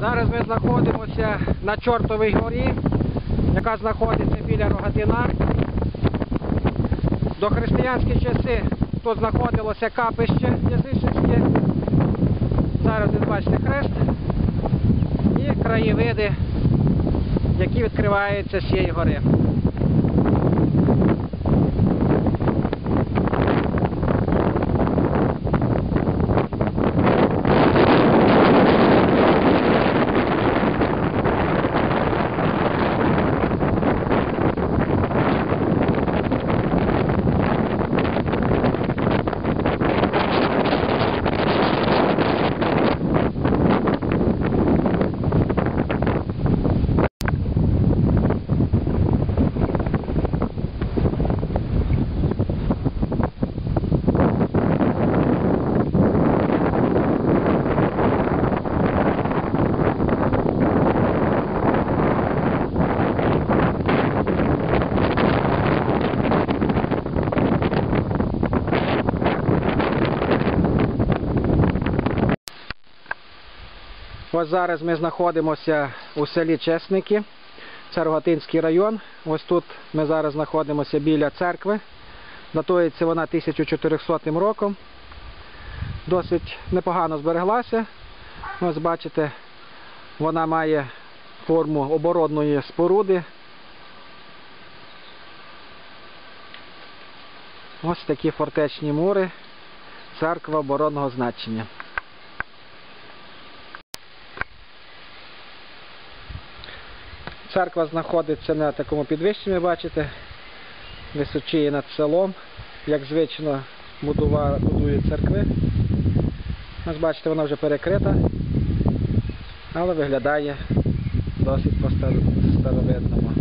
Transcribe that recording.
Зараз ми знаходимося на Чортовій горі, яка знаходиться біля Рогатина. До християнські часи тут знаходилося капище язичницьке. Зараз ви бачите хрест і краєвиди, які відкриваються з цієї гори. Ось зараз ми знаходимося у селі Чесники, це Рогатинський район. Ось тут ми зараз знаходимося біля церкви. Датується вона 1400 роком. Досить непогано збереглася. Ось бачите, вона має форму оборонної споруди. Ось такі фортечні мури, церква оборонного значення. Церква знаходиться на такому підвищенні, бачите, височіє над селом, як звично будують церкви. Ось бачите, вона вже перекрита, але виглядає досить по старовинному.